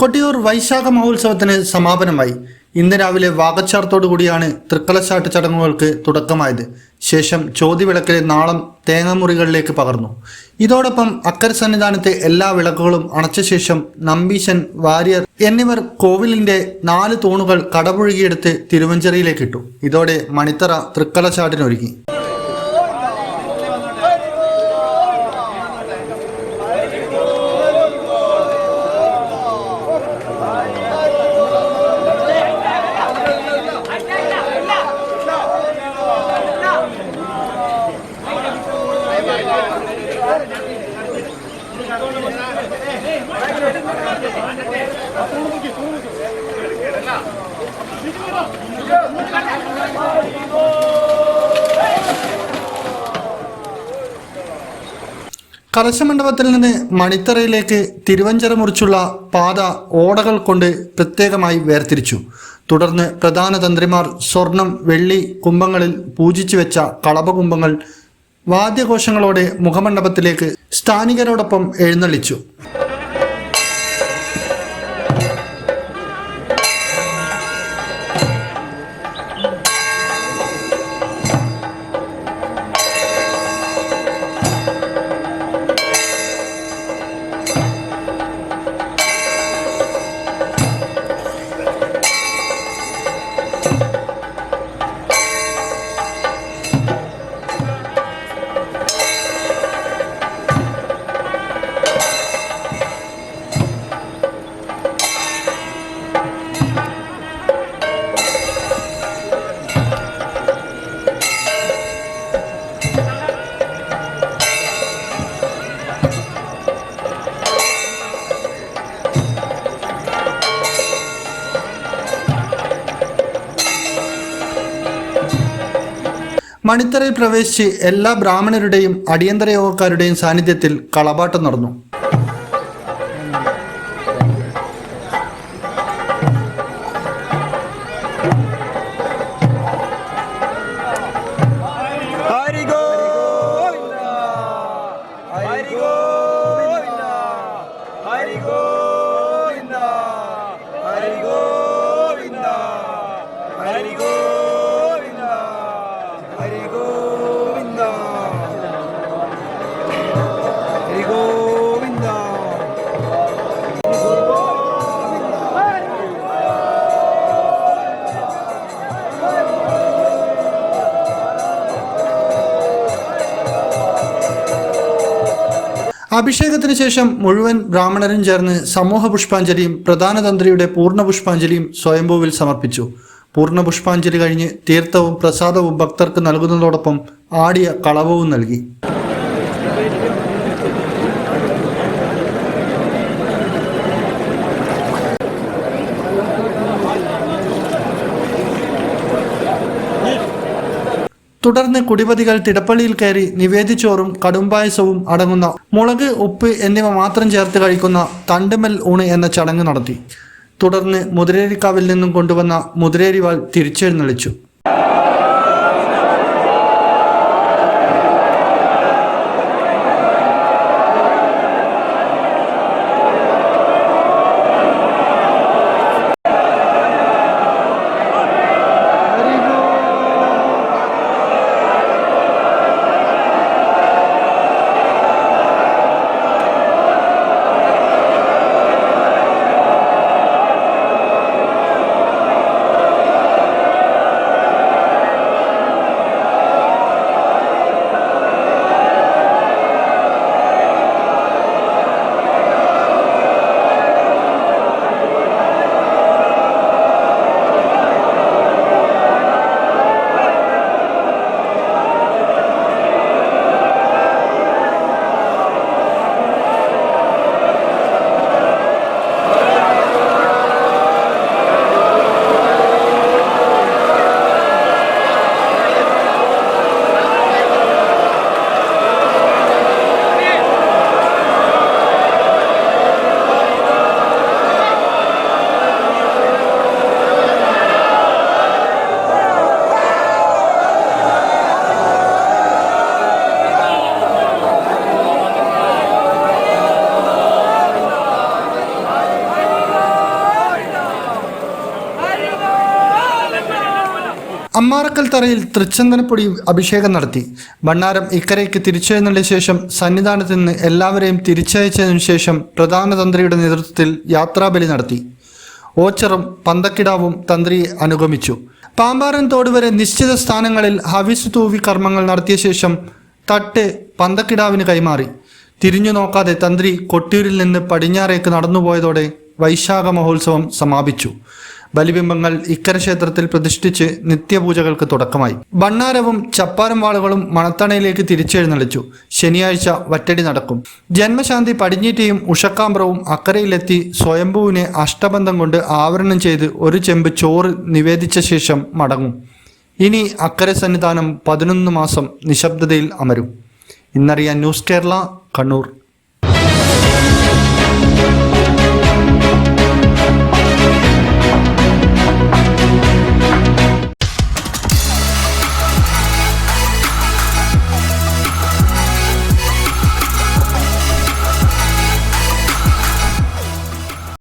കൊട്ടിയൂർ വൈശാഖ മഹോത്സവത്തിന് സമാപനമായി ഇന്ന് രാവിലെ വാകച്ചാർത്തോടുകൂടിയാണ് തൃക്കലശാട്ട് ചടങ്ങുകൾക്ക് തുടക്കമായത്. ശേഷം ചോതിവിളക്കിലെ നാളം തേങ്ങമുറികളിലേക്ക് പകർന്നു. ഇതോടൊപ്പം അക്കര സന്നിധാനത്തെ എല്ലാ വിളക്കുകളും അണച്ച ശേഷം നമ്പീശൻ വാര്യർ എന്നിവർ കോവിലിന്റെ നാല് തൂണുകൾ കടപുഴുകിയെടുത്ത് തിരുവഞ്ചേരിയിലേക്കിട്ടു ഇതോടെ മണിത്തറ തൃക്കലശാട്ടിനൊരുങ്ങി കലശമണ്ഡപത്തിൽ നിന്ന് മണിത്തറയിലേക്ക് തിരുവഞ്ചര മുറിച്ചുള്ള പാത ഓടകൾ കൊണ്ട് പ്രത്യേകമായി വേർതിരിച്ചു. തുടർന്ന് പ്രധാന തന്ത്രിമാർ സ്വർണം വെള്ളി കുംഭങ്ങളിൽ പൂജിച്ചു വെച്ച കളഭകുംഭങ്ങൾ വാദ്യഘോഷങ്ങളോടെ മുഖമണ്ഡപത്തിലേക്ക് സ്ഥാനികരോടൊപ്പം എഴുന്നള്ളിച്ചു. മണിത്തറയിൽ പ്രവേശിച്ച് എല്ലാ ബ്രാഹ്മണരുടെയും അടിയന്തര യോഗക്കാരുടെയും സാന്നിധ്യത്തിൽ കളപാട്ടം നടന്നു. അഭിഷേകത്തിന് ശേഷം മുഴുവൻ ബ്രാഹ്മണരും ചേർന്ന് സമൂഹ പുഷ്പാഞ്ജലിയും പ്രധാന തന്ത്രിയുടെ പൂർണ പുഷ്പാഞ്ജലിയും സ്വയംഭൂവിൽ സമർപ്പിച്ചു. പൂർണ പുഷ്പാഞ്ജലി കഴിഞ്ഞ് തീർത്ഥവും പ്രസാദവും ഭക്തർക്ക് നൽകുന്നതോടൊപ്പം ആടിയ കളവവും നൽകി. തുടർന്ന് കുടിപതികൾ തിടപ്പള്ളിയിൽ കയറി നിവേദിച്ചോറും കടുംപായസവും അടങ്ങുന്ന മുളക് ഉപ്പ് എന്നിവ മാത്രം ചേർത്ത് കഴിക്കുന്ന തണ്ടുമൽ ഊണ് എന്ന ചടങ്ങ് നടത്തി. തുടർന്ന് മുതിരേരിക്കാവിൽ നിന്നും കൊണ്ടുവന്ന മുതിരേരിവാൾ തിരിച്ചെഴുന്നള്ളിച്ചു. അമ്മാറക്കൽ തറയിൽ തൃച്ചന്ദനപ്പൊടി അഭിഷേകം നടത്തി. ഭണ്ണാരം ഇക്കരയ്ക്ക് തിരിച്ചെഴുന്നള്ളിയ ശേഷം സന്നിധാനത്ത് നിന്ന് എല്ലാവരെയും തിരിച്ചയച്ചതിനു ശേഷം പ്രധാന തന്ത്രിയുടെ നേതൃത്വത്തിൽ യാത്രാബലി നടത്തി. ഓച്ചറും പന്തക്കിടാവും തന്ത്രിയെ അനുഗമിച്ചു. പാമ്പാരൻ തോട് വരെ നിശ്ചിത സ്ഥാനങ്ങളിൽ ഹവിസ് തൂവി കർമ്മങ്ങൾ നടത്തിയ ശേഷം തട്ട് പന്തക്കിടാവിന് കൈമാറി. തിരിഞ്ഞു നോക്കാതെ തന്ത്രി കൊട്ടിയൂരിൽ നിന്ന് പടിഞ്ഞാറേക്ക് നടന്നുപോയതോടെ വൈശാഖ മഹോത്സവം സമാപിച്ചു. ബലിബിംബങ്ങൾ ഇക്കര ക്ഷേത്രത്തിൽ പ്രതിഷ്ഠിച്ച് നിത്യപൂജകൾക്ക് തുടക്കമായി. ഭണ്ണാരവും ചപ്പാരം വാളുകളും മണത്തണയിലേക്ക് തിരിച്ചെഴുന്നള്ളിച്ചു. ശനിയാഴ്ച വറ്റടി നടക്കും. ജന്മശാന്തി പടിഞ്ഞീറ്റയും ഉഷക്കാമ്പ്രവും അക്കരയിലെത്തി സ്വയംഭുവിനെ അഷ്ടബന്ധം കൊണ്ട് ആവരണം ചെയ്ത് ഒരു ചെമ്പ് ചോറ് നിവേദിച്ച ശേഷം മടങ്ങും. ഇനി അക്കരെ സന്നിധാനം പതിനൊന്ന് മാസം നിശബ്ദതയിൽ അമരും. ഇന്നറിയാൻ ന്യൂസ് കേരള കണ്ണൂർ.